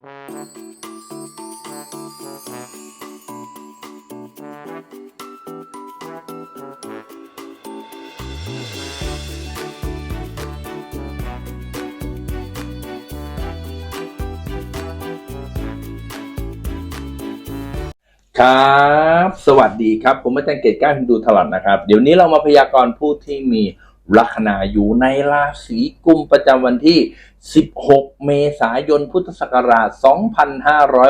ครับ สวัสดีครับ ผมอาจารย์เกตก้าพิมดูถลัดนะครับ เดี๋ยวนี้เรามาพยากรณ์ผู้ที่มี ลัคนาอยู่ในราศีกุมประจำวันที่ 16 เมษายน พุทธศักราช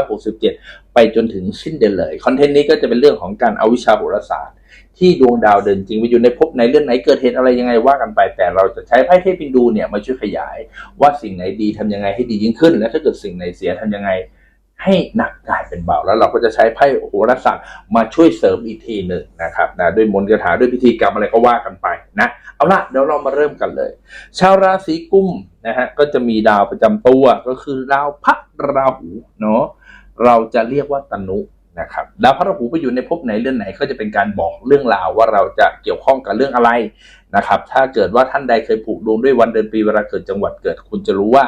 2567 ไปจนถึงสิ้นเดือนเลย คอนเทนต์นี้ก็จะเป็นเรื่องของการเอาวิชาโหราศาสตร์ ที่ดวงดาวเดินจริงไปอยู่ในภพไหนเรื่องไหนเกิดเหตุอะไรยังไงว่ากันไป แต่เราจะใช้ไพ่เทพินดูเนี่ยมาช่วยขยาย ว่าสิ่งไหนดีทำยังไงให้ดียิ่งขึ้น และถ้าเกิดสิ่งไหนเสียทำยังไง ให้หนักกลายเป็นเบาแล้วเราก็จะใช้ไพ่โหราศาสตร์มาช่วยเสริมอีกทีหนึ่งนะครับนะด้วยมนต์คาถาด้วยพิธีกรรมอะไรก็ว่ากันไปนะเอาละเดี๋ยวเรามาเริ่มกันเลย ชาวราศีกุมนะฮะก็จะมีดาวประจำตัวก็คือดาวพระราหูเนาะเราจะเรียกว่าตนุนะครับดาวพระราหูไปอยู่ในภพไหนเรื่องไหนก็จะเป็นการบอกเรื่องราวว่าเราจะเกี่ยวข้องกับเรื่องอะไร นะครับ ถ้าเกิดว่าท่านใดเคยผูกดวงด้วยวันเดือนปีเวลาเกิดจังหวัดเกิด คุณจะรู้ว่า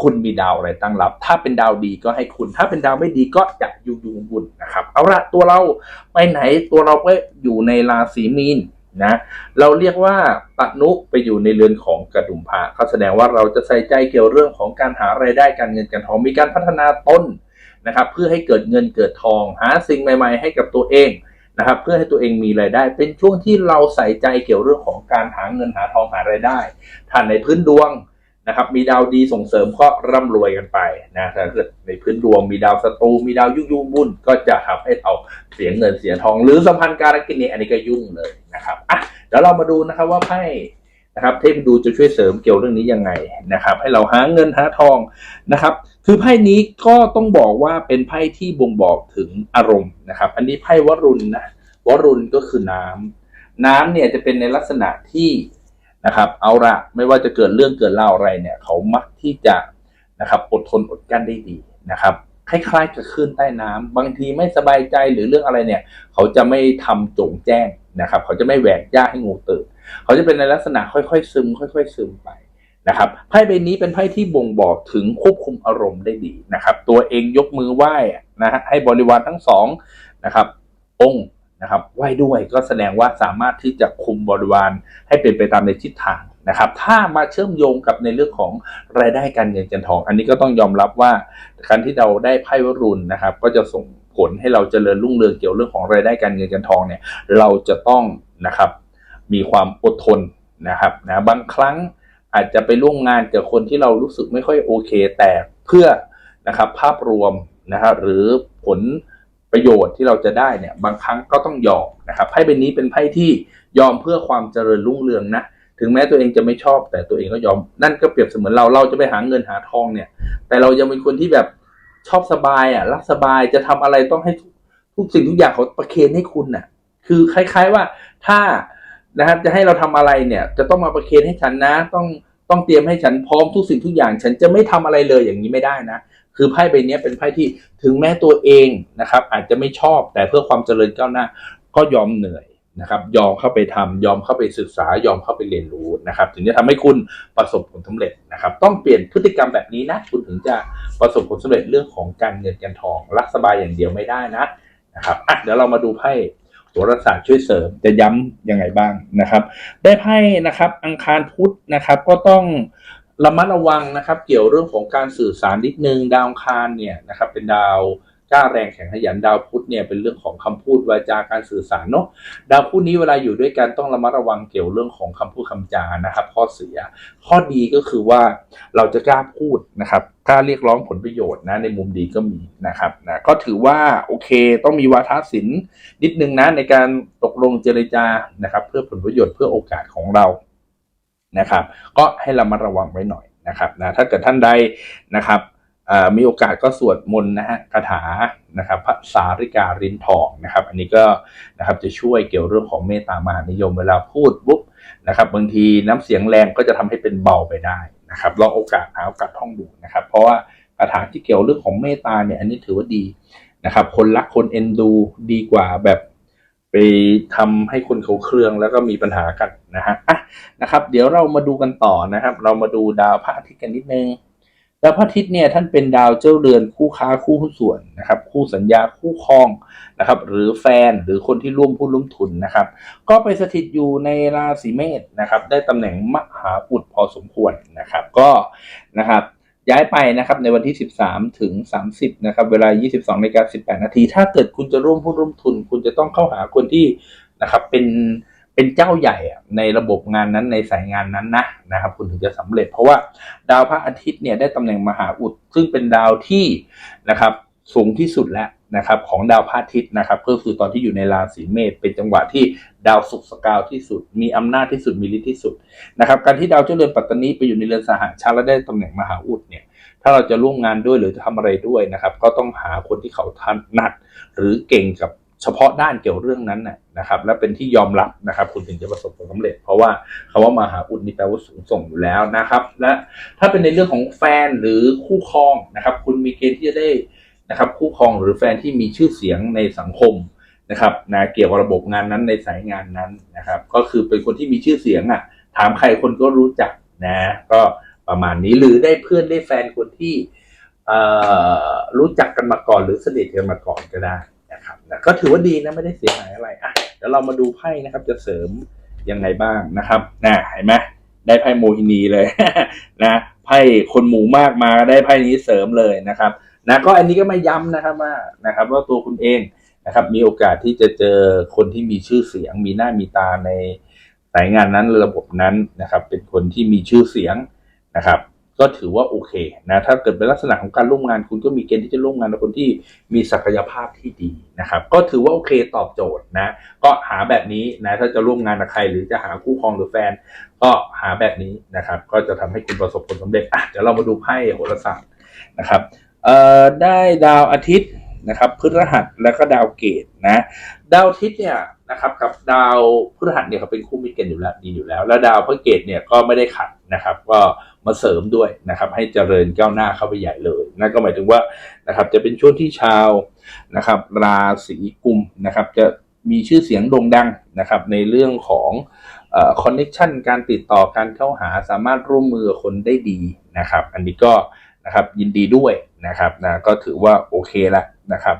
คุณมีดาวอะไรตั้งรับ ถ้าเป็นดาวดีก็ให้คุณ ถ้าเป็นดาวไม่ดีก็จะยุยุงบุญนะครับ เอาละตัวเราไปไหนตัวเราก็อยู่ในราศีมีนนะเราเรียกว่าตนุไปอยู่ในเรือนของกระดุมพระเขาแสดงว่าเราจะใส่ใจเกี่ยวเรื่องของการหารายได้การเงินการทองมีการพัฒนาต้นนะครับ เพื่อให้เกิดเงินเกิดทองหาสิ่งใหม่ ๆ ให้กับตัวเอง นะครับเพื่อให้ตัวเองมีรายได้ เป็นช่วงที่เราใส่ใจเกี่ยวเรื่องของการหาเงินหาทองหารายได้ท่านในพื้นดวงนะครับมีดาวดีส่งเสริมก็ร่ำรวยกันไปนะถ้าเกิดในพื้นดวงมีดาวศัตรูมีดาวยุ่งยุ่งบุญก็จะทำให้เราเสียเงินเสียทอง หรือสัมพันธ์การกินนี่อันนี้ก็ยุ่งเลยนะครับอะเดี๋ยวเรามาดูนะครับว่าไพ่ นะครับเทพดูจะช่วยเสริมเกี่ยวเรื่องนี้ยังไงนะครับ ให้เราหาเงินหาทองนะครับ คือไพ่นี้ก็ต้องบอกว่าเป็นไพ่ที่บ่งบอกถึงอารมณ์นะครับ อันนี้ไพ่วรุณนะวรุณก็คือน้ำน้ำเนี่ยจะเป็นในลักษณะที่นะครับ เอาละไม่ว่าจะเกิดเรื่องเกิดเล่าอะไรเนี่ย เขามักที่จะนะครับอดทนอดกลั้นได้ดีนะครับ คล้ายๆกับคลื่นใต้น้ำบางทีไม่สบายใจหรือเรื่องอะไรเนี่ย เขาจะไม่ทำโจงแจ้งนะครับ เขาจะไม่แหวกย่าให้งูตื่นเขาจะเป็นในลักษณะค่อยๆซึม ค่อย ๆ ซึมไปนะครับไพ่ใบนี้เป็นไพ่ที่บ่งบอกถึงควบคุมอารมณ์ได้ดีนะครับ ตัวเองยกมือไหว้นะฮะให้บริวารทั้งสองนะครับ องค์นะครับไหว้ด้วยก็แสดงว่าสามารถที่จะคุมบริวารให้เป็นไปตามในทิศทาง นะครับถ้ามาเชื่อมโยงกับในเรื่องของรายได้การเงินการทอง อันนี้ก็ต้องยอมรับว่าการที่เราได้ไพ่วรุณนะครับ ก็จะส่งผลให้เราเจริญรุ่งเรืองเกี่ยวเรื่องของรายได้การเงินการทองเนี่ยเราจะต้องนะครับมีความอดทนนะครับนะบางครั้งอาจจะไปร่วมงานกับคนที่เรารู้สึกไม่ค่อยโอเค แต่เพื่อนะครับภาพรวมนะครับหรือผลประโยชน์ที่เราจะได้เนี่ยบางครั้งก็ต้องยอมนะครับไพ่ใบนี้เป็นไพ่ที่ยอมเพื่อความเจริญรุ่งเรืองนะ ถึงแม้ตัวเองจะไม่ชอบ แต่ตัวเองก็ยอมนั่นก็เปรียบเสมือนเราเราจะไปหาเงินหาทองเนี่ย แต่เรายังเป็นคนที่แบบชอบสบายอะรักสบายจะทำอะไรต้องให้ทุกสิ่งทุกอย่างเขาประเคนให้คุณน่ะ คือคล้ายๆว่าถ้านะครับจะให้เราทำอะไรเนี่ย จะต้องมาประเคนให้ฉันนะ ต้องต้องเตรียมให้ฉันพร้อมทุกสิ่งทุกอย่าง ฉันจะไม่ทำอะไรเลยอย่างนี้ไม่ได้นะคือไพ่ใบนี้เป็นไพ่ที่ถึงแม้ตัวเองนะครับ อาจจะไม่ชอบแต่เพื่อความเจริญก้าวหน้า ก็ยอมเหนื่อย นะครับยอมเข้าไปทำยอมเข้าไปศึกษายอมเข้าไปเรียนรู้นะครับ ถึงจะทำให้คุณประสบผลสำเร็จนะครับ ต้องเปลี่ยนพฤติกรรมแบบนี้นะ คุณถึงจะประสบผลสำเร็จเรื่องของการเงินการทอง รักสบายอย่างเดียวไม่ได้นะนะครับอะเดี๋ยวเรามาดูไพ่โหราศาสตร์ช่วยเสริมจะย้ำยังไงบ้างนะครับ ได้ไพ่นะครับ อังคารพุธนะครับ ก็ต้องระมัดระวังนะครับ เกี่ยวเรื่องของการสื่อสารนิดนึงดาวอังคารเนี่ยนะครับ เป็นดาว ล้าแรงแข็งขยันดาวพุธเนี่ยเป็นเรื่องของคำพูดวาจาการสื่อสารเนาะดาวพุธนี้เวลาอยู่ด้วยกันต้องระมัดระวังเกี่ยวเรื่องของคำพูดคำจานะครับข้อเสีย ข้อดีก็คือว่าเราจะกล้าพูดนะครับกล้าเรียกร้องผลประโยชน์นะในมุมดีก็มีนะครับนะก็ถือว่าโอเคต้องมีวาทศิลป์นิดนึงนะในการตกลงเจรจานะครับ เพื่อผลประโยชน์เพื่อโอกาสของเรานะครับ ก็ให้ระมัดระวังไว้หน่อยนะครับนะถ้าเกิดท่านใดนะครับ มีโอกาสก็สวดมนต์นะฮะคาถานะครับพระสาริการินทองนะครับ อันนี้ก็นะครับจะช่วยเกี่ยวเรื่องของเมตตามหานิยมเวลาพูดปุ๊บนะครับบางทีน้ำเสียงแรงก็จะทำให้เป็นเบาไปได้นะครับลองโอกาสหาโอกาสท่องดูนะครับ เพราะว่าคาถาที่เกี่ยวเรื่องของเมตตาเนี่ยอันนี้ถือว่าดีนะครับ คนรักคนเอ็นดูดีกว่าแบบไปทำให้คนเขาเครืองแล้วก็มีปัญหากันนะฮะอะนะครับ เดี๋ยวเรามาดูกันต่อนะครับ เรามาดูดาวพระอาทิตย์กันนิดนึง ดาวพระอาทิตย์เนี่ยท่านเป็นดาวเจ้าเรือนคู่ค้าคู่หุ้นส่วนนะครับ คู่สัญญาคู่ครองนะครับ หรือแฟนหรือคนที่ร่วมหุ้นร่วมทุนนะครับ ก็ไปสถิตอยู่ในราศีเมษนะครับ ได้ตำแหน่งมหาอุดพอสมควรนะครับ ก็นะครับย้ายไปนะครับในวันที่ 13 ถึง 30 นะครับ เวลา 22นาฬิกา18 นาที ถ้าเกิดคุณจะร่วมหุ้นร่วมทุน คุณจะต้องเข้าหาคนที่นะครับเป็น เป็นเจ้าใหญ่อะในระบบงานนั้นในสายงานนั้นนะนะครับ คุณถึงจะสำเร็จ เพราะว่าดาวพระอาทิตย์เนี่ยได้ตำแหน่งมหาอุด ซึ่งเป็นดาวที่นะครับสูงที่สุดแล้วนะครับของดาวพระอาทิตย์นะครับก็คือตอนที่อยู่ในราศีเมษเป็นจังหวะที่ดาวศุกสกาวที่สุด มีอำนาจที่สุดมีฤทธิ์ที่สุดนะครับการที่ดาวเจ้าเรือนปัตตานีไปอยู่ในเรือนสหชาติและได้ตำแหน่งมหาอุดเนี่ยถ้าเราจะร่วมงานด้วยหรือจะทำอะไรด้วยนะครับ ก็ต้องหาคนที่เขาถนัดหรือเก่งกับ เฉพาะด้านเกี่ยวเรื่องนั้นนะครับ และเป็นที่ยอมรับนะครับ คุณถึงจะประสบผลสำเร็จ เพราะว่าคาว่ามหาอุดนี่แปลว่าสูงส่งอยู่แล้วนะครับ และถ้าเป็นในเรื่องของแฟนหรือคู่ครองนะครับ คุณมีเกณฑ์ที่จะได้นะครับ คู่ครองหรือแฟนที่มีชื่อเสียงในสังคมนะครับนะเกี่ยวกับระบบงานนั้นในสายงานนั้นนะครับ ก็คือเป็นคนที่มีชื่อเสียงอะ ถามใครคนก็รู้จักนะ ก็ประมาณนี้หรือได้เพื่อนได้แฟนคนที่รู้จักกันมาก่อนหรือสนิทกันมาก่อนก็ได้ นะครับก็ถือว่าดีนะไม่ได้เสียหายอะไรอะเดี๋ยวเรามาดูไพ่นะครับ จะเสริมยังไงบ้างนะครับนะเห็นไหมได้ไพ่โมฮินีเลยนะไพ่คนหมู่มากมาได้ไพ่นี้เสริมเลยนะครับนะก็อันนี้ก็ม่ย้ำนะครับว่านะครับว่าตัวคุณเองนะครับมีโอกาสที่จะเจอคนที่มีชื่อเสียง มีหน้ามีตาในสายงานนั้นระบบนั้นนะครับ เป็นคนที่มีชื่อเสียงนะครับ ก็ถือว่าโอเคนะถ้าเกิดเป็นลักษณะของการร่วมงานคุณก็มีเกณฑ์ที่จะร่วมงานกับคนที่มีศักยภาพที่ดีนะครับ ก็ถือว่าโอเคตอบโจทย์นะ ก็หาแบบนี้นะถ้าจะร่วมงานกับใคร หรือจะหาคู่ครองหรือแฟน ก็หาแบบนี้นะครับ ก็จะทำให้คุณประสบผลสำเร็จอะเดี๋ยวเรามาดูไพ่โหราศาสตร์นะครับเอ่อได้ดาวอาทิตย์นะครับพฤหัสแล้วก็ดาวเกตนะ ดาวอาทิตย์เนี่ย นะครับกับดาวพฤหัสเนี่ยเขาเป็นคู่มิตรกันอยู่แล้วดีอยู่แล้ว แล้วดาวพฤเกตเนี่ยก็ไม่ได้ขัดนะครับ ก็มาเสริมด้วยนะครับ ให้เจริญก้าวหน้าเข้าไปใหญ่เลยนั่นก็หมายถึงว่านะครับ จะเป็นช่วงที่ชาวนะครับ ราศีกุมนะครับ จะมีชื่อเสียงโด่งดังนะครับ ในเรื่องของคอนเน็ชันการติดต่อการเข้าหาสามารถร่วมมือคนได้ดีนะครับ อันนี้ก็นะครับยินดีด้วยนะครับนะก็ถือว่าโอเคละนะครับ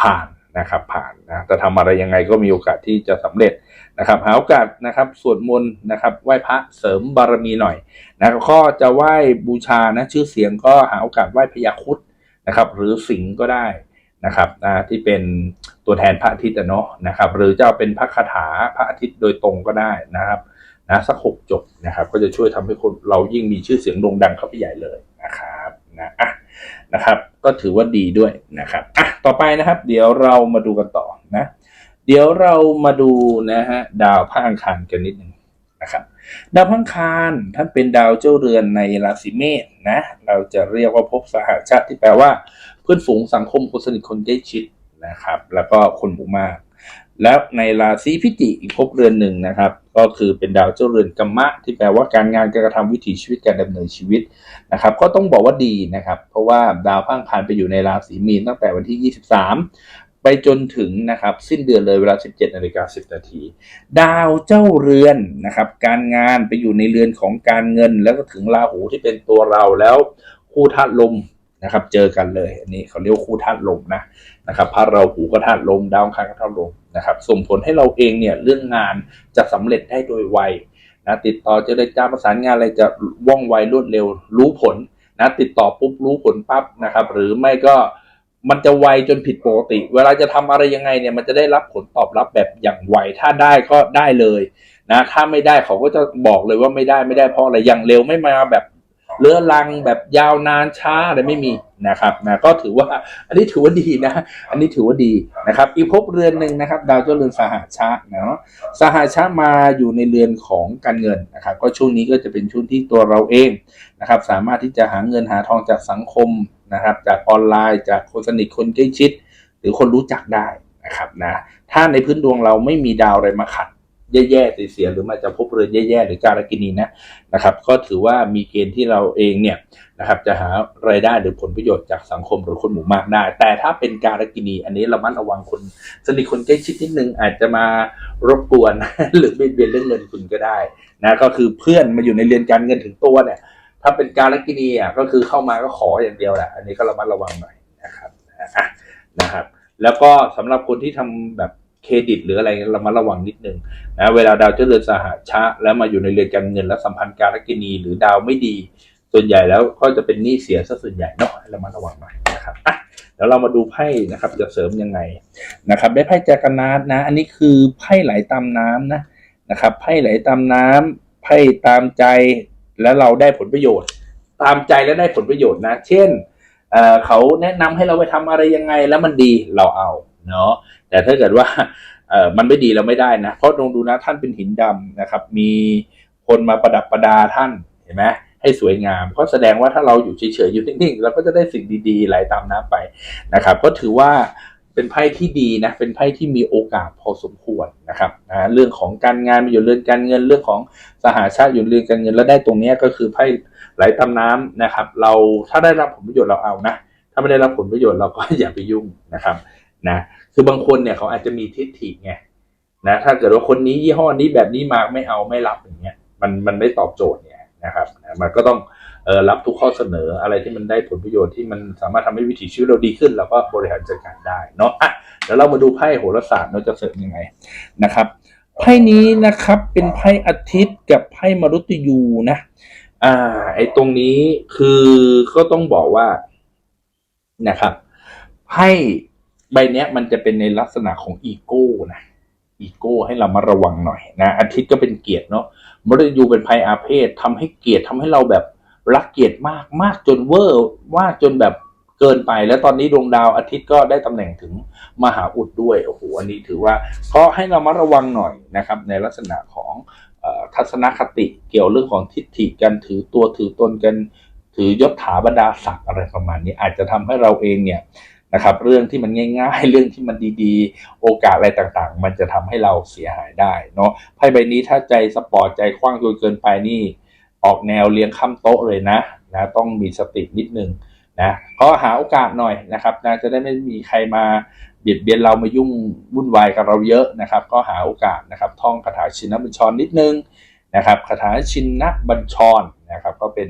ผ่าน นะครับผ่านนะจะทำอะไรยังไงก็มีโอกาสที่จะสำเร็จนะครับหาโอกาสนะครับสวดมนต์นะครับไหว้พระเสริมบารมีหน่อยนะก็จะไหว้บูชานะชื่อเสียงก็หาโอกาสไหว้พญาครุดนะครับหรือสิงห์ก็ได้นะครับนะที่เป็นตัวแทนพระอาทิตย์เนาะนะครับหรือจะเอาเป็นพระคาถาพระอาทิตย์โดยตรงก็ได้นะครับนะสักหกจบนะครับก็จะช่วยทำให้คนเรายิ่งมีชื่อเสียงโด่งดังเข้าไปใหญ่เลยนะครับนะอะนะครับ ก็ถือว่าดีด้วยนะครับอะต่อไปนะครับ เดี๋ยวเรามาดูกันต่อนะ เดี๋ยวเรามาดูนะฮะดาวพระอังคารกันนิดหนึ่งนะครับ ดาวพระอังคารท่านเป็นดาวเจ้าเรือนในราศีเมษนะ เราจะเรียกว่าภพสหชาติที่แปลว่าเพื่อนฝูงสังคมคนสนิทคนใกล้ชิดนะครับ แล้วก็คนหมู่มาก แล้วในราศีพิจิกอีกภพเรือนหนึ่งนะครับ ก็คือเป็นดาวเจ้าเรือนกัมมะ ที่แปลว่าการงานการกระทำวิถีชีวิตการดำเนินชีวิตนะครับ ก็ต้องบอกว่าดีนะครับ เพราะว่าดาวพังคารไปอยู่ในราศีมีนตั้งแต่วันที่ 23ไปจนถึงนะครับสิ้นเดือนเลยเวลา 17นาฬิกา10นาทีดาวเจ้าเรือนนะครับการงานไปอยู่ในเรือนของการเงิน แล้วก็ถึงราหูที่เป็นตัวเราแล้วคู่ธาตุลม นะครับ เจอกันเลยอันนี้เขาเรียกว่าคู่ธาตุลมนะนะครับพระราหูก็ธาตุลมดาวคารก็ธาตุลมนะครับ ส่งผลให้เราเองเนี่ยเรื่องงานจะสำเร็จได้โดยไวนะติดต่อเจรจาประสานงานอะไรจะว่องไวรวดเร็วรู้ผลนะติดต่อปุ๊บรู้ผลปั๊บนะครับ หรือไม่ก็มันจะไวจนผิดปกติ เวลาจะทำอะไรยังไงเนี่ยมันจะได้รับผลตอบรับแบบอย่างไว ถ้าได้ก็ได้เลยนะถ้าไม่ได้เขาก็จะบอกเลยว่าไม่ได้ไม่ได้เพราะอะไรอย่างเร็วไม่มาแบบ เลื้อรังแบบยาวนานช้าอะไรไม่มีนะครับนะก็ถือว่าอันนี้ถือว่าดีนะ อันนี้ถือว่าดีนะครับ อีกภพเรือนหนึ่งนะครับ ดาวเจ้าเรือนสหชาเนาะสหชามาอยู่ในเรือนของการเงินนะครับ ก็ช่วงนี้ก็จะเป็นช่วงที่ตัวเราเองนะครับ สามารถที่จะหาเงินหาทองจากสังคมนะครับ จากออนไลน์ จากคนสนิทคนใกล้ชิด หรือคนรู้จักได้นะครับนะถ้าในพื้นดวงเราไม่มีดาวอะไรมาขัด แย่ๆเสียๆหรือมาจะพบเรือนแย่ๆหรือการกินีนะนะครับ ก็ถือว่ามีเกณฑ์ที่เราเองเนี่ยนะครับจะหารายได้หรือผลประโยชน์จากสังคมหรือคนหมู่มากได้ แต่ถ้าเป็นการกินี อันนี้เระมัดระวังคนสนิทคนใกล้ชิดนิดนึงอาจจะมารบกวนหรือเบียดเบียนเรื่องเงินคุณก็ได้นะก็คือเพื่อนมาอยู่ในเรือนการเงินถึงตัวเนี่ยถ้าเป็นการกินีอะก็คือเข้ามาก็ขออย่างเดียวแหละอันนี้ก็ระมัดระวังหน่อยนะครับนะครับ แล้วก็สำหรับคนที่ทำแบบ เครดิตหรืออะไรเรามาระวังนิดนึงนะเวลาดาวเจริญสหชะ แล้วมาอยู่ในเรือนการเงินและสัมพันธ์การกินีหรือดาวไม่ดี ส่วนใหญ่แล้วก็จะเป็นหนี้เสียซะส่วนใหญ่เนาะเรามาระวังหน่อยนะครับอะเดี๋ยวเรามาดูไพ่นะครับจะเสริมยังไงนะครับ ได้ไพ่แจกันนาดนะ อันนี้คือไพ่ไหลตามน้ำนะนะครับไพ่ไหลตามน้ำไพ่ตามใจแล้วเราได้ผลประโยชน์ ตามใจแล้วได้ผลประโยชน์นะ เช่นเเขาแนะนำให้เราไปทำอะไรยังไงแล้วมันดีเราเอาเนาะ แต่ถ้าเกิดว่าเออมันไม่ดีเราไม่ได้นะ เพราะลองดูนะท่านเป็นหินดำนะครับ มีคนมาประดับประดาท่านเห็นไหมให้สวยงามก็แสดงว่าถ้าเราอยู่เฉยๆอยู่นิ่งๆเราก็จะได้สิ่งดีๆไหลตามน้ำไปนะครับ ก็ถือว่าเป็นไพ่ที่ดีนะ เป็นไพ่ที่มีโอกาสพอสมควรนะครับนะเรื่องของการงานมาอยู่เรือนการเงินเรื่องของสหาชาติอยู่เรือนการเงินแล้วได้ตรงนี้ก็คือไพ่ไหลตามน้ำนะครับ เราถ้าได้รับผลประโยชน์เราเอานะ ถ้าไม่ได้รับผลประโยชน์เราก็อย่าไปยุ่งนะครับนะ คือบางคนเนี่ยเขาอาจจะมีทิฏฐิไงนะถ้าเกิดว่าคนนี้ยี่ห้อนี้แบบนี้มาไม่เอาไม่รับอย่างเงี้ยมันมันไม่ตอบโจทย์เนี่ยนะครับนะมันก็ต้องเออรับทุกข้อเสนออะไรที่มันได้ผลประโยชน์ที่มันสามารถทำให้วิถีชีวิตเราดีขึ้นเราก็บริหารจัดการได้เนาะอะเดี๋ยวเรามาดูไพ่โหราศาสตร์เราจะเสริมยังไงนะครับไพ่นี้นะครับเป็นไพ่อาทิตย์กับไพ่มรุตยูนะอ่าไอ้ตรงนี้คือก็ต้องบอกว่านะครับไพ่ ใบเนี้ยมันจะเป็นในลักษณะของอีโก้นะอีโก้ให้เรามาระวังหน่อยนะอาทิตย์ก็เป็นเกียรติเนาะมฤตยูเป็นไพ่อาเพศทำให้เกียรติทำให้เราแบบรักเกียรติมากมากจนเวอร์มากจนแบบเกินไป แล้วตอนนี้ดวงดาวอาทิตย์ก็ได้ตำแหน่งถึงมหาอุดด้วยโอ้โหอันนี้ถือว่าก็ให้เรามาระวังหน่อยนะครับในลักษณะของทัศนคติเกี่ยวเรื่องของทิฏฐิกันถือตัวถือตนกันถือยศถาบรรดาศักดิ์อะไรประมาณนี้อาจจะทำให้เราเองเนี่ย นะครับ เรื่องที่มันง่ายๆ เรื่องที่มันดีๆ โอกาสอะไรต่างๆ มันจะทำให้เราเสียหายได้เนาะไพ่ใบนี้ถ้าใจสปอร์ตใจกว้างจนเกินไปนี่ ออกแนวเลี้ยงข้ามโต๊ะเลยนะนะต้องมีสตินิดนึงนะก็หาโอกาสหน่อยนะครับนะจะได้ไม่มีใครมาเบียดเบียนเรามายุ่งวุ่นวายกับเราเยอะนะครับ ก็หาโอกาสนะครับ ท่องคาถาชินบัญชรนิดนึงนะครับคาถาชินบัญชรนะครับ ก็เป็น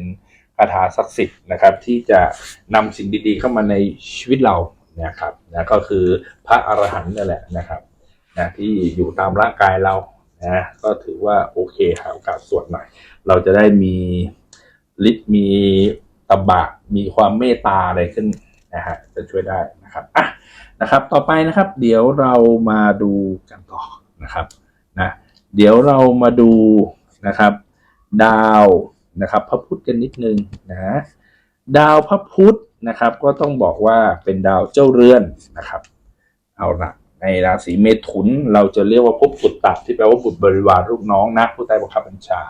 คาถาศักดิ์สิทธิ์นะครับ ที่จะนำสิ่งดีๆเข้ามาในชีวิตเรานะครับนะก็คือพระอรหันต์นั่นแหละนะครับนะที่อยู่ตามร่างกายเรานะก็ถือว่าโอเคหาโอกาสสวดหน่อย เราจะได้มีฤทธิ์มีตบะมีความเมตตาอะไรขึ้นนะฮะจะช่วยได้นะครับอะนะครับ ต่อไปนะครับ เดี๋ยวเรามาดูกันต่อนะครับนะเดี๋ยวเรามาดูนะครับ ดาว นะครับพระพุธกันนิดนึงนะดาวพระพุธนะครับ ก็ต้องบอกว่าเป็นดาวเจ้าเรือนนะครับ เอาละในราศีเมถุนเราจะเรียกว่าภพบุตรตัดที่แปลว่าบุตรบริวารลูกน้องนะผู้ใต้บังคับบัญชา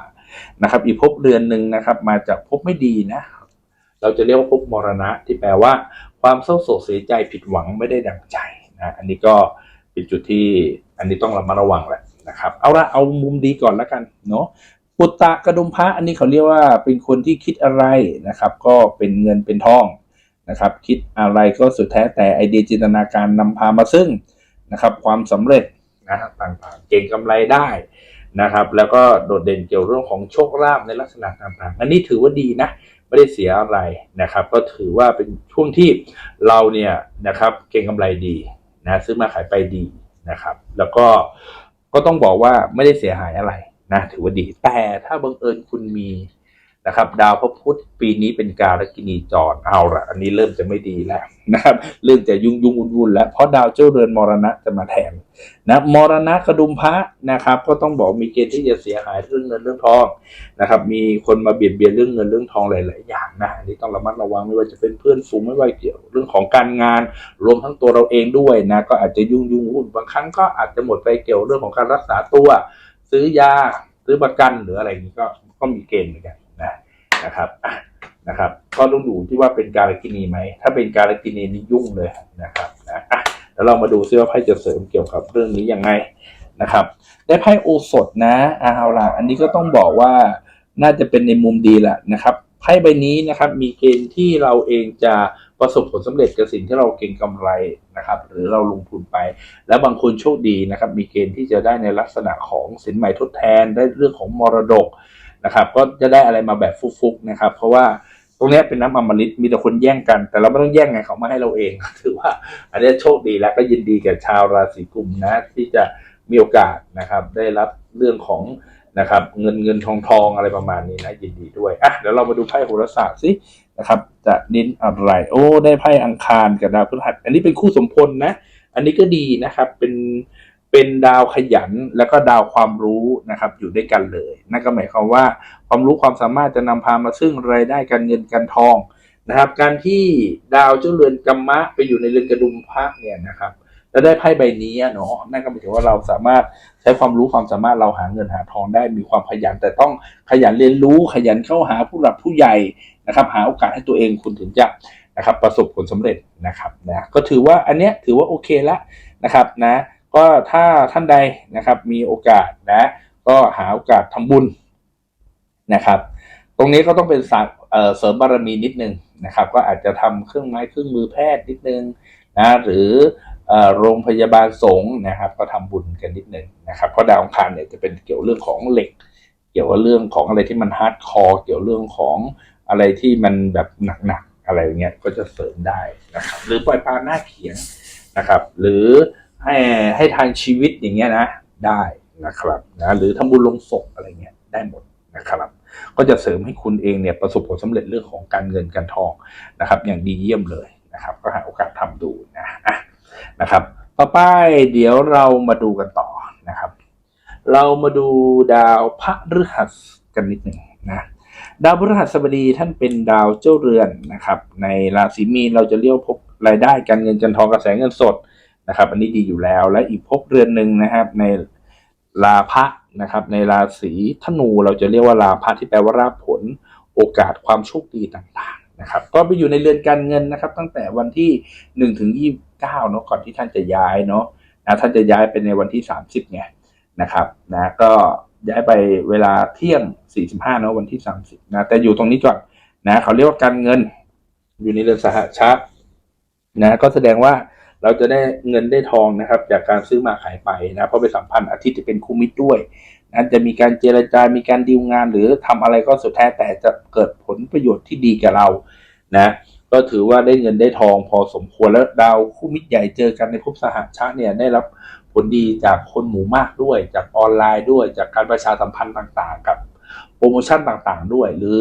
นะครับ อีกภพเรือนหนึ่งนะครับ มาจากภพไม่ดีนะ เราจะเรียกว่าภพมรณะ ที่แปลว่า ความเศร้าโศกเสียใจผิดหวังไม่ได้ดังใจนะอันนี้ก็เป็นจุดที่อันนี้ต้องระมัดระวังแหละนะครับ เอาละเอามุมดีก่อนแล้วกันเนาะ ปุตตะกระดุมพระอันนี้เขาเรียกว่าเป็นคนที่คิดอะไรนะครับ ก็เป็นเงินเป็นทองนะครับ คิดอะไรก็สุดแท้แต่ไอเดียจินตนาการนำพามาซึ่งนะครับ ความสำเร็จนะครับต่างๆ เก่งกำไรได้นะครับ แล้วก็โดดเด่นเกี่ยวเรื่องของโชคลาภในลักษณะต่างๆ อันนี้ถือว่าดีนะไม่ได้เสียอะไรนะครับ ก็ถือว่าเป็นช่วงที่เราเนี่ยนะครับ เก่งกำไรดีนะซื้อมาขายไปดีนะครับ แล้วก็ก็ต้องบอกว่าไม่ได้เสียหายอะไร นะถือว่าดี แต่ถ้าบังเอิญคุณมีนะครับ ดาวพระพุธปีนี้เป็นการกินีจรเอาละอันนี้เริ่มจะไม่ดีแล้วนะครับ เริ่มจะยุ่งยุ่งวุ่นวุ่นแล้วเพราะดาวเจ้าเรือนมรณะจะมาแทนนะมรณะกระดุมพระนะครับ ก็ต้องบอกมีเกณฑ์ที่จะเสียหายเรื่องเงินเรื่องทองนะครับ มีคนมาเบียดเบียนเรื่องเงินเรื่องทองหลาย ๆ อย่างนะอันนี้ต้องระมัดระวังไม่ว่าจะเป็นเพื่อนฝูงไม่ว่าเกี่ยวเรื่องของการงาน รวมทั้งตัวเราเองด้วยนะก็อาจจะยุ่งยุ่งวุ่นบางครั้งก็อาจจะหมดไปเกี่ยวเรื่องของการรักษาตัว ซื้อยาซื้อประกันหรืออะไรนี้ก็ก็มีเกณฑ์เหมือนกันนะนะครับนะครับก็ต้องดูที่ว่าเป็นการกินีไหม ถ้าเป็นการกินีนี่ยุ่งเลยนะครับนะอะแล้วเรามาดูซิว่าไพ่จะเสริมเกี่ยวกับเรื่องนี้ยังไงนะครับ ได้ไพ่โอสถนะเอาล่ะอันนี้ก็ต้องบอกว่าน่าจะเป็นในมุมดีแหละนะครับไพ่ใบนี้นะครับมีเกณฑ์ที่เราเองจะ ประสบผลสำเร็จกับสิ่งที่เราเก็งกำไรนะครับ หรือเราลงทุนไป แล้วบางคนโชคดีนะครับ มีเกณฑ์ที่จะได้ในลักษณะของสินใหม่ทดแทนได้เรื่องของมรดกนะครับ ก็จะได้อะไรมาแบบฟุกๆนะครับ เพราะว่าตรงนี้เป็นน้ำอมฤตมีแต่คนแย่งกัน แต่เราไม่ต้องแย่งไงเขามาให้เราเอง ถือว่า อันนี้โชคดีแล้วก็ยินดีกับชาวราศีกุมนะ ที่จะมีโอกาสนะครับ ได้รับเรื่องของนะครับ เงินเงินทองทองอะไรประมาณนี้นะยินดีด้วยอะเดี๋ยวเรามาดูไพ่โหราศาสตร์สิ นะครับ จะเน้นอะไร โอ้ ได้ไพ่อังคารกับดาวพฤหัส อันนี้เป็นคู่สมพลนะ อันนี้ก็ดีนะครับ เป็นเป็นดาวขยันแล้วก็ดาวความรู้นะครับอยู่ด้วยกันเลย นั่นก็หมายความว่าความรู้ความสามารถจะนำพามาซึ่งรายได้การเงินการทองนะครับ การที่ดาวเจ้าเรือนกัมมะไปอยู่ในเรือนกระดุมพระเนี่ยนะครับแล้วได้ไพ่ใบนี้เนาะนั่นก็หมายถึงว่าเราสามารถใช้ความรู้ความสามารถเราหาเงินหาทองได้มีความขยันแต่ต้องขยันเรียนรู้ขยันเข้าหาผู้หลักผู้ใหญ่ นะครับหาโอกาสให้ตัวเองคุณถึงจะนะครับประสบผลสำเร็จนะครับนะก็ถือว่าอันเนี้ยถือว่าโอเคละนะครับนะก็ถ้าท่านใดนะครับมีโอกาสนะก็หาโอกาสทำบุญนะครับ ตรงนี้ก็ต้องเป็นสายเเสริมบารมีนิดนึงนะครับ ก็อาจจะทำเครื่องไม้เครื่องมือแพทย์นิดนึงนะหรือโรงพยาบาลสงฆ์นะครับ ก็ทำบุญกันนิดหนึ่งนะครับเพราะดาวองคารเนี่ยจะเป็นเกี่ยวเรื่องของเหล็ก เกี่ยวกับเรื่องของอะไรที่มันฮาร์ดคอร์เกี่ยวเรื่องของ อะไรที่มันแบบหนักๆอะไรอย่างเงี้ยก็จะเสริมได้นะครับ หรือปล่อยปลาหน้าเขียงนะครับ หรือให้ให้ทางชีวิตอย่างเงี้ยนะได้นะครับนะหรือทำบุญลงศพอะไรเงี้ยได้หมดนะครับ ก็จะเสริมให้คุณเองเนี่ยประสบผลสำเร็จเรื่องของการเงินการทองนะครับ อย่างดีเยี่ยมเลยนะครับ ก็หาโอกาสทำดูนะอะนะครับ ต่อไปเดี๋ยวเรามาดูกันต่อนะครับ เรามาดูดาวพระฤหัสกันนิดหนึ่งนะ ดาวพฤหัสบดีท่านเป็นดาวเจ้าเรือนนะครับในราศีมีนเราจะเรียกว่าพบรายได้การเงินการทองกระแสเงินสดนะครับ อันนี้ดีอยู่แล้วและอีกภพเรือนหนึ่งนะครับในลาภะนะครับในราศีธนูเราจะเรียกว่าลาภะที่แปลว่าราผลโอกาสความโชคดีต่างๆนะครับก็ไปอยู่ในเรือนการเงินนะครับ ตั้งแต่วันที่หนึ่งถึงยี่สิบเก้าเนาะก่อนที่ท่านจะย้ายเนาะนะท่านจะย้ายไปในวันที่สามสิบไงนะครับนะก็ ย้ายไปเวลาเที่ยง 45เนะวันที่ 30 นะ แต่อยู่ตรงนี้ก่อนนะ เขาเรียกว่าการเงิน อยู่ในเรือนสหชาตินะ ก็แสดงว่าเราจะได้เงินได้ทองนะครับ จากการซื้อมาขายไปนะ เพราะไปสัมพันธ์อาทิตย์จะเป็นคู่มิตรด้วยนะจะมีการเจรจา มีการดีลงาน หรือทำอะไรก็สุดแท้แต่จะเกิดผลประโยชน์ที่ดีกับเรา นะ ก็ถือว่าได้เงินได้ทองพอสมควรแล้วดาวคู่มิตรใหญ่เจอกันในภพสหชาติเนี่ยได้รับ ลดีจากคนหมู่มากด้วย จากออนไลน์ด้วย จากการประชาสัมพันธ์ต่างๆ กับโปรโมชั่นต่างๆ ด้วย หรือ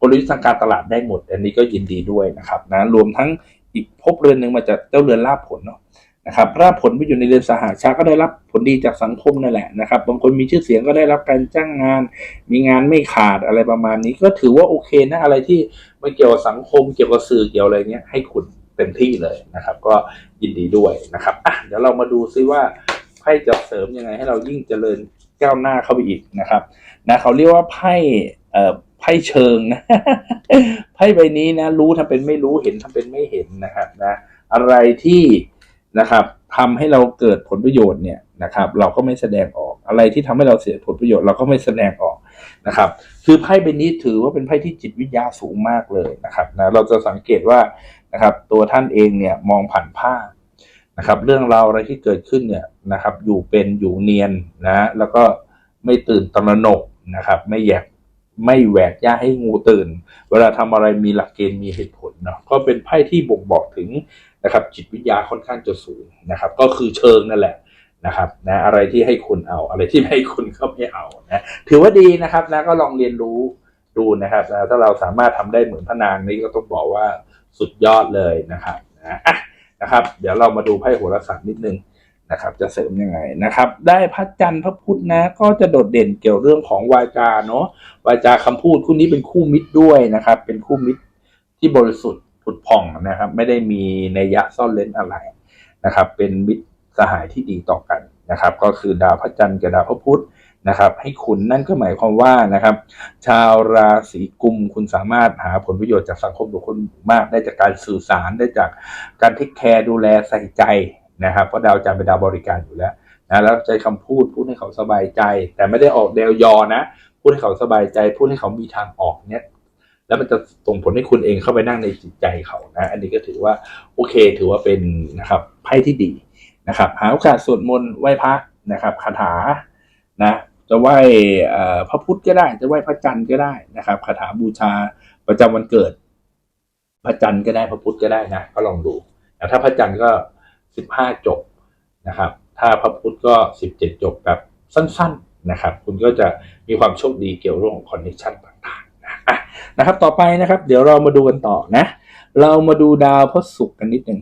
กลยุทธ์ทางการตลาดได้หมด อันนี้ก็ยินดีด้วยนะครับนะรวมทั้งอีกภพเรือนหนึ่งมาจากเจ้าเรือนลาภผลเนาะนะครับลาภผลไปอยู่ในเรือนสหชาติก็ได้รับผลดีจากสังคมนั่นแหละนะครับบางคนมีชื่อเสียงก็ได้รับการจ้างงาน มีงานไม่ขาดอะไรประมาณนี้ ก็ถือว่าโอเคนะอะไรที่มันเกี่ยวกับสังคมเกี่ยวกับสื่อเกี่ยวอะไรเงี้ยให้คุณเต็มที่เลยนะครับ ก็ยินดีด้วยนะครับอะเดี๋ยวเรามาดูซิว่า พ่จะเสริมยังไง ให้เรายิ่งเจริญก้าวหน้าเข้าไปอีกนะครับ นะเขาเรียกว่าไพ่เอ่อไพ่เชิงนะไพ่ใบนี้นะ รู้ทำเป็นไม่รู้เห็นทำเป็นไม่เห็นนะครับนะ อะไรที่นะครับทำให้เราเกิดผลประโยชน์เนี่ยนะครับ เราก็ไม่แสดงออกอะไรที่ทำให้เราเสียผลประโยชน์เราก็ไม่แสดงออกนะครับ คือไพ่ใบนี้ถือว่าเป็นไพ่ที่จิตวิทยาสูงมากเลยนะครับนะเราจะสังเกตว่านะครับ ตัวท่านเองเนี่ยมองผ่านผ้า นะครับเรื่องราวอะไรที่เกิดขึ้นเนี่ยนะครับ อยู่เป็นอยู่เนียนนะแล้วก็ไม่ตื่นตระหนกนะครับ ไม่แยกไม่แหวกย่าให้งูตื่น เวลาทำอะไรมีหลักเกณฑ์มีเหตุผลเนาะก็เป็นไพ่ที่บ่งบอกถึงนะครับ จิตวิทยาค่อนข้างจะสูงนะครับ ก็คือเชิงนั่นแหละนะครับนะอะไรที่ให้คุณเอา อะไรที่ไม่ให้คุณก็ไม่เอานะถือว่าดีนะครับนะก็ลองเรียนรู้ดูนะครับนะถ้าเราสามารถทำได้เหมือนพนางนี้ก็ต้องบอกว่าสุดยอดเลยนะครับนะอะ นะครับ เดี๋ยวเรามาดูไพ่โหราศาสตร์นิดนึงนะครับ จะเสริมยังไงนะครับ ได้พระจันทร์พระพุธนะ ก็จะโดดเด่นเกี่ยวเรื่องของวาจาเนาะวาจาคำพูดคู่นี้เป็นคู่มิตรด้วยนะครับ เป็นคู่มิตรที่บริสุทธิ์ผุดผ่องนะครับ ไม่ได้มีนัยยะซ่อนเล้นอะไรนะครับ เป็นมิตรสหายที่ดีต่อกันนะครับ ก็คือดาวพระจันทร์กับดาวพระพุธ นะครับให้คุณนั่นก็หมายความว่านะครับ ชาวราศีกุมคุณสามารถหาผลประโยชน์จากสังคมบุคคลมากได้จากการสื่อสารได้จากการเทคแคร์ดูแลใส่ใจนะครับเพราะดาวจันทร์เป็นดาวบริการอยู่แล้วนะแล้วใจคำพูดพูดให้เขาสบายใจ แต่ไม่ได้ออกแนวยอนะ พูดให้เขาสบายใจ พูดให้เขามีทางออกเนี่ยแล้วมันจะส่งผลให้คุณเองเข้าไปนั่งในจิตใจเขานะ อันนี้ก็ถือว่าโอเค ถือว่าเป็นนะครับไพ่ที่ดีนะครับ หาโอกาสสวดมนต์ไหว้พระนะครับคาถานะ จะไหว้พระพุทธก็ได้ จะไหว้พระจันทร์ก็ได้นะครับคาถาบูชาประจำวันเกิด พระจันทร์ก็ได้พระพุธก็ได้นะก็ลองดูแต่ถ้าพระจันทร์ก็สิบห้าจบนะครับ ถ้าพระพุธก็สิบเจ็ดจบแบบสั้น ๆนะครับ คุณก็จะมีความโชคดีเกี่ยวเรื่องของคอนเนคชั่นต่างๆนะนะครับ ต่อไปนะครับ เดี๋ยวเรามาดูกันต่อนะ เรามาดูดาวพระศุกร์กันนิดหนึ่ง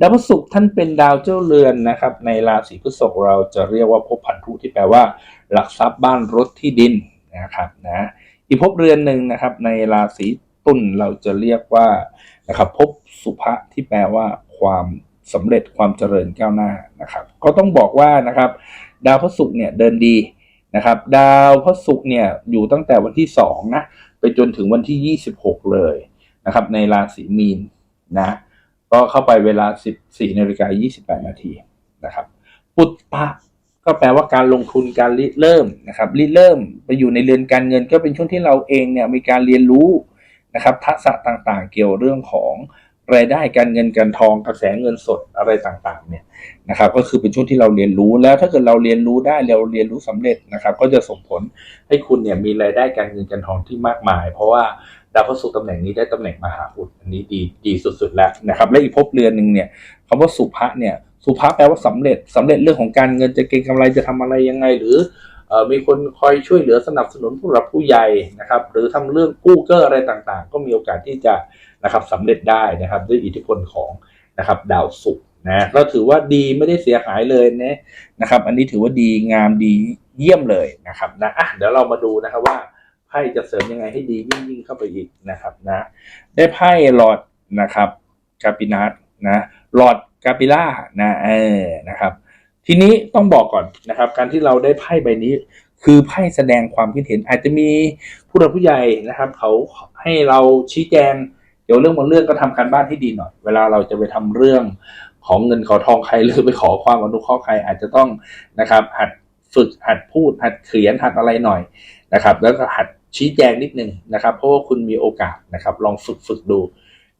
ดาวพฤหัสท่านเป็นดาวเจ้าเรือนนะครับ ในราศีพฤษภเราจะเรียกว่าภพพันธุที่แปลว่า หลักทรัพย์บ้านรถที่ดินนะครับนะอีกภพเรือนหนึ่งนะครับ ในราศีตุลเราจะเรียกว่านะครับภพสุภะที่แปลว่าความสำเร็จความเจริญก้าวหน้านะครับ ก็ต้องบอกว่านะครับ ดาวพระศุกร์เนี่ยเดินดีนะครับ ดาวพระศุกร์เนี่ยอยู่ตั้งแต่วันที่สองนะไปจนถึงวันที่ 26 เลยนะครับ ในราศีมีนนะ ก็เข้าไปเวลา 14นาฬิกา28นาทีนะครับปุตตะก็แปลว่าการลงทุนการริเริ่มนะครับริเริ่มไปอยู่ในเรือนการเงินก็เป็นช่วงที่เราเองเนี่ยมีการเรียนรู้นะครับทักษะต่างๆ เกี่ยวเรื่องของ รายได้การเงินการทองกระแสเงินสดอะไรต่างๆเนี่ยนะครับก็คือเป็นช่วงที่เราเรียนรู้แล้วถ้าเกิดเราเรียนรู้ได้เราเรียนรู้สำเร็จนะครับ ก็จะส่งผลให้คุณเนี่ยมีรายได้การเงินการทองที่มากมาย เพราะว่าดาวพฤหัสตำแหน่งนี้ได้ตำแหน่งมหาอุดอันนี้ดีดีสุดๆแล้วนะครับ และอีกภพเรือนหนึ่งเนี่ยคำว่าสุภะเนี่ยสุภะแปลว่าสำเร็จสำเร็จเรื่องของการเงินจะเก็งกำไรจะทำอะไรยังไงหรือออมีคนคอยช่วยเหลือสนับสนุนผู้หลักผู้ใหญ่นะครับ หรือทำเรื่องกู้เกอร์อะไรต่างๆ ก็มีโอกาสที่จะ นะครับสำเร็จได้นะครับด้วยอิทธิพลของนะครับดาวศุกร์นะก็ถือว่าดีไม่ได้เสียหายเลยนะนะครับ อันนี้ถือว่าดีงามดีเยี่ยมเลยนะครับนะอะเดี๋ยวเรามาดูนะครับว่าไพ่จะเสริมยังไงให้ดียิ่งยิ่งเข้าไปอีกนะครับนะได้ไพ่หลอดนะครับกาปินัสนะหลอดกาปิล่านะเออนะครับ ทีนี้ต้องบอกก่อนนะครับ การที่เราได้ไพ่ใบนี้คือไพ่แสดงความคิดเห็นอาจจะมีผู้หลักผู้ใหญ่นะครับ เขาให้เราชี้แจง เดี๋ยวเรื่องบางเรื่องก็ทำการบ้านให้ดีหน่อย เวลาเราจะไปทำเรื่องของเงินขอทองใครหรือไปขอความอนุเคราะห์ใครอาจจะต้องนะครับ หัดฝึกหัดพูด หัดเขียนหัดอะไรหน่อยนะครับ แล้วก็หัดชี้แจงนิดนึงนะครับ เพราะว่าคุณมีโอกาสนะครับ ลองฝึกฝึกดู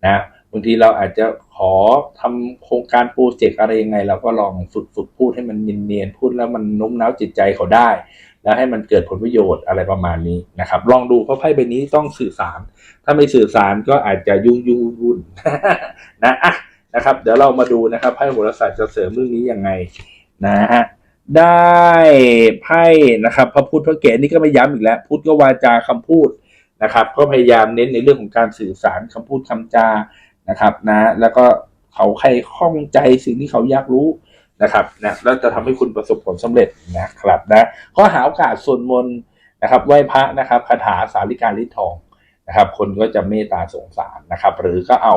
นะบางทีเราอาจจะขอทำโครงการโปรเจกต์อะไรยังไงเราก็ลองฝึกฝึกพูดให้มันเนียนๆพูดแล้วมันโน้มน้าวจิตใจเขาได้ แล้วให้มันเกิดผลประโยชน์อะไรประมาณนี้นะครับ ลองดูเพราะไพ่ใบนี้ต้องสื่อสาร ถ้าไม่สื่อสารก็อาจจะยุ่งยุ่งวุ่นๆนะอะนะครับ เดี๋ยวเรามาดูนะครับไพ่โหราศาสตร์จะเสริมเรื่องนี้ยังไงนะฮะได้ไพ่นะครับ พระพุทธพระเกศนี่ก็ไม่ย้ำอีกแล้ว พุทธก็วาจาคำพูดนะครับ ก็พยายามเน้นในเรื่องของการสื่อสารคำพูดคำจานะครับนะ แล้วก็เขาใครข้องใจสิ่งที่เขาอยากรู้ นะครับนะแล้วจะทำให้คุณประสบผลสำเร็จนะครับนะข้อหาโอกาสส่วนมนนะครับไหว้พระนะครับคาถาสาริการลิทองนะครับ คนก็จะเมตตาสงสารนะครับ หรือก็เอา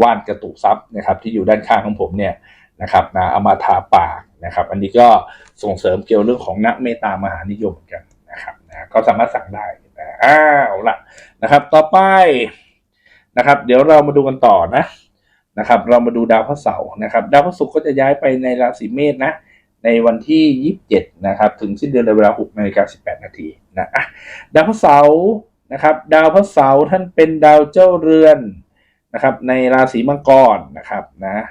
ว่านกระตุกทรัพย์นะครับ ที่อยู่ด้านข้างของผมเนี่ยนะครับนะเอามาทาปากนะครับ อันนี้ก็ส่งเสริมเกี่ยวเรื่องของนักเมตตามหานิยมเหมือนกันนะครับนะก็สามารถสั่งได้นะอ้าวละนะครับ ต่อไปนะครับ เดี๋ยวเรามาดูกันต่อนะ นะครับ เรามาดูดาวพระเสาร์นะครับ ดาวพระศุกร์ก็จะย้ายไปในราศีเมษนะ ในวันที่ 27 นะครับ ถึงสิ้นเดือนในเวลา6นาฬิกา18 นาทีนะดาวพระเสาร์นะครับ ดาวพระเสาร์ท่านเป็นดาวเจ้าเรือนนะครับ ในราศีมังกรนะครับนะ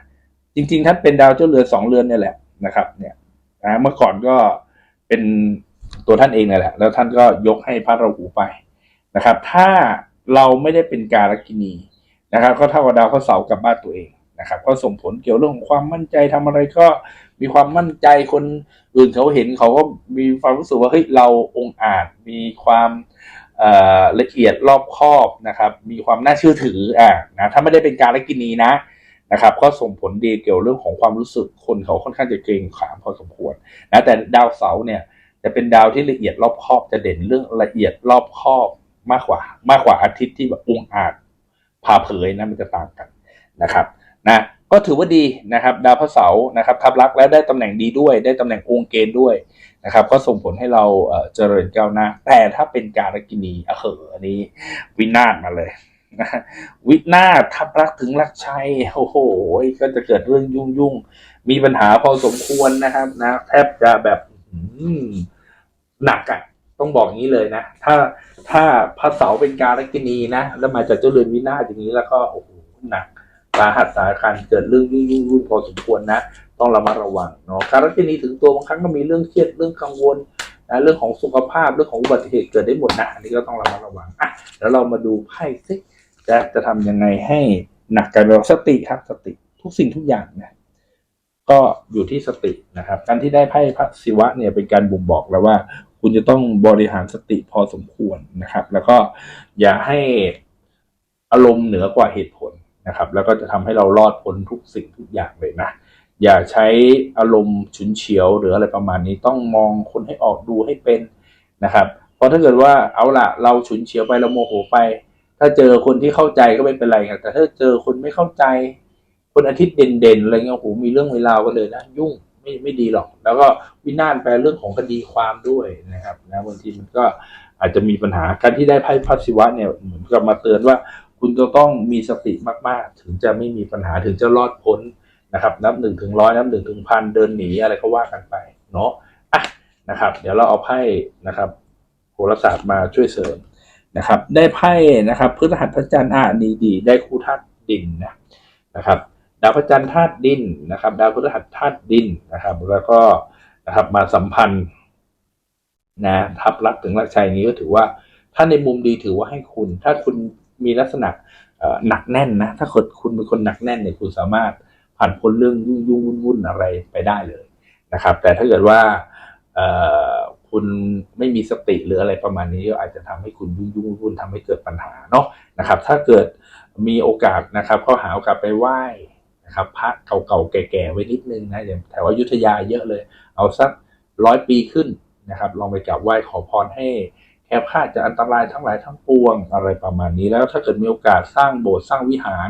จริงๆ ท่านเป็นดาวเจ้าเรือนสองเรือนเนี่ยแหละนะครับ เนี่ยนะเมื่อก่อนก็เป็นตัวท่านเองเนี่ยแหละ แล้วท่านก็ยกให้พระราหูไปนะครับ ถ้าเราไม่ได้เป็นการกินี นะครับก็เท่ากับดาวพระเสาร์กลับบ้านตัวเองนะครับ ก็ส่งผลเกี่ยวเรื่องของความมั่นใจทำอะไรก็มีความมั่นใจคนอื่นเขาเห็นเขาก็มีความรู้สึกว่าเฮ้ยเราองอาจมีความละเอียดรอบคอบนะครับ มีความน่าเชื่อถืออ่านะถ้าไม่ได้เป็นการกินีนะนะครับ ก็ส่งผลดีเกี่ยวเรื่องของความรู้สึกคนเขาค่อนข้างจะเกรงขามพอสมควรนะแต่ดาวเสาร์เนี่ยจะเป็นดาวที่ละเอียดรอบคอบจะเด่นเรื่องละเอียดรอบคอบมากกว่ามากกว่าอาทิตย์ที่แบบองอาจ พาเผยนะมันจะต่างกันนะครับนะก็ถือว่าดีนะครับดาวพระเสาร์นะครับทับลักษ์และได้ตำแหน่งดีด้วย ได้ตำแหน่งองค์เกณฑ์ด้วยนะครับก็ส่งผลให้เราเจริญก้าวหน้า แต่ถ้าเป็นการกินีอะเหอะอันนี้วินาศมาเลยนะวินาศทับรักถึงรักชัยโอ้โหก็จะเกิดเรื่องยุ่งยุ่งมีปัญหาพอสมควรนะครับนะแทบจะแบบหนักอะ ต้องบอกอย่างนี้เลยนะ ถ้าถ้าพระเสาเป็นการกินีนะ แล้วมาจากเจ้าเรือนวินาศอย่างนี้แล้วก็โอ้โหหนักสาหัสสาคันเกิดเรื่องยุ่งยุ่งยุ่งพอสมควรนะ ต้องระมัดระวังเนาะการกินีถึงตัวบางครั้งก็มีเรื่องเครียดเรื่องกังวลนะเรื่องของสุขภาพเรื่องของอุบัติเหตุเกิดได้หมดนะอันนี้ก็ต้องระมัดระวังอะแล้วเรามาดูไพ่ซิจะจะทำยังไงให้หนักกันเราสติครับสติทุกสิ่งทุกอย่างนะก็อยู่ที่สตินะครับ การที่ได้ไพ่พระศิวะเนี่ยเป็นการบ่งบอกแล้วว่า คุณจะต้องบริหารสติพอสมควรนะครับ แล้วก็อย่าให้อารมณ์เหนือกว่าเหตุผลนะครับ แล้วก็จะทำให้เรารอดพ้นทุกสิ่งทุกอย่างเลยนะ อย่าใช้อารมณ์ฉุนเฉียวหรืออะไรประมาณนี้ต้องมองคนให้ออกดูให้เป็นนะครับ เพราะถ้าเกิดว่าเอาละเราฉุนเฉียวไปเราโมโหไป ถ้าเจอคนที่เข้าใจก็ไม่เป็นไรกันแต่ถ้าเจอคนไม่เข้าใจ คนอาทิตย์เด่นๆอะไรเงี้ยโอ้โหมีเรื่องเวลากันเลยนะยุ่ง ไม่ไม่ดีหรอก แล้วก็วินาศไปเรื่องของคดีความด้วยนะครับนะบางทีมันก็อาจจะมีปัญหาการที่ได้ไพ่พัศิวะเนี่ยเหมือนกับมาเตือนว่า คุณจะต้องมีสติมากๆ ถึงจะไม่มีปัญหาถึงจะรอดพ้นนะครับ นับหนึ่งถึงร้อยนับหนึ่งถึงพันเดินหนีอะไรก็ว่ากันไปเนาะอะนะครับ เดี๋ยวเราเอาไพ่นะครับโหราศาสตร์มาช่วยเสริมนะครับ ได้ไพ่นะครับพฤหัสพระจันทร์อ่าดีดี ได้คู่ธาตุดินนะนะครับ ดาวพระจันทร์ธาตุดินนะครับ ดาวพฤหัสธาตุดินนะครับ แล้วก็นะครับมาสัมพันธ์นะทับลักถึงลักชัยนี้ก็ถือว่า ถ้าในมุมดีถือว่าให้คุณ ถ้าคุณมีลักษณะหนักแน่นนะ ถ้าคนคุณเป็นคนหนักแน่นเนี่ยคุณสามารถผ่านพ้นเรื่องยุ่งยุ่งวุ่นวุ่นอะไรไปได้เลยนะครับ แต่ถ้าเกิดว่าคุณไม่มีสติหรืออะไรประมาณนี้ก็อาจจะทำให้คุณยุ่งยุ่งวุ่นวุ่นทำให้เกิดปัญหาเนาะนะครับ ถ้าเกิดมีโอกาสนะครับก็หาโอกาสไปไหว้ นะครับพระเก่าๆแก่ๆไว้นิดนึงนะอย่างแถวอยุธยาเยอะเลย เอาสักร้อยปีขึ้นนะครับ ลองไปกราบไหว้ขอพรให้แคล้วคลาจากอันตรายทั้งหลายทั้งปวงอะไรประมาณนี้แล้วถ้าเกิดมีโอกาสสร้างโบสถ์สร้างวิหาร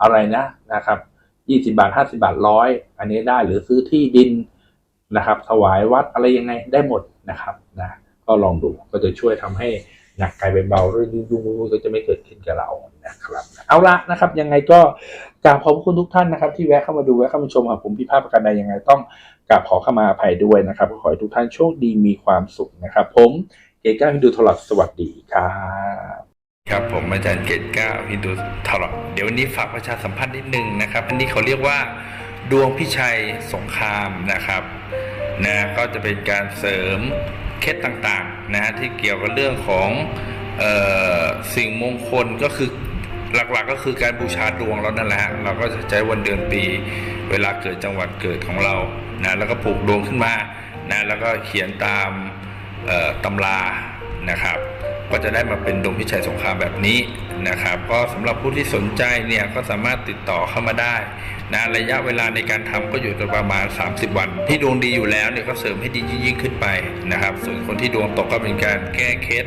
อะไรนะนะครับยี่สิบาทห้าสิบาทร้อยอันนี้ได้หรือซื้อที่ดินนะครับ ถวายวัดอะไรยังไงได้หมดนะครับนะก็ลองดูก็จะช่วยทำให้หนักกลายเป็นเบาเรื่องยุ่งๆก็จะไม่เกิดขึ้นกับเรา นะครับเอาละนะครับ ยังไงก็กราบขอบคุณทุกท่านนะครับ ที่แวะเข้ามาดูแวะเข้ามาชมครับผมพิพาทประกันใดยังไงต้องกราบขอเข้ามาอภัยด้วยนะครับขอให้ทุกท่านโชคดีมีความสุขนะครับ ผมเกก้าฮินดูทรศัพท์สวัสดีครับครับผมอาจารย์เกตก้าฮินดูทอร์เดี๋ยววันนี้ฝากประชาสัมพันธ์นิดนึงนะครับ อันนี้เขาเรียกว่าดวงพิชัยสงครามนะครับนะก็จะเป็นการเสริมเคล็ดต่างๆนะที่เกี่ยวกับเรื่องของออสิ่งมงคลก็คือ หลักๆก็คือการบูชาดวงเรานั่นแหละ เราก็จะใช้วันเดือนปี เวลาเกิดจังหวัดเกิดของเรานะแล้วก็ผูกดวงขึ้นมานะแล้วก็เขียนตามตำรานะครับ ก็จะได้มาเป็นดวงพิชัยสงครามแบบนี้นะครับ ก็สำหรับผู้ที่สนใจเนี่ยก็สามารถติดต่อเข้ามาได้นะระยะเวลาในการทำก็อยู่กันประมาณ 30 วัน ที่ดวงดีอยู่แล้วเนี่ยก็เสริมให้ดียิ่งขึ้นไปนะครับ ส่วนคนที่ดวงตกก็เป็นการแก้เคล็ด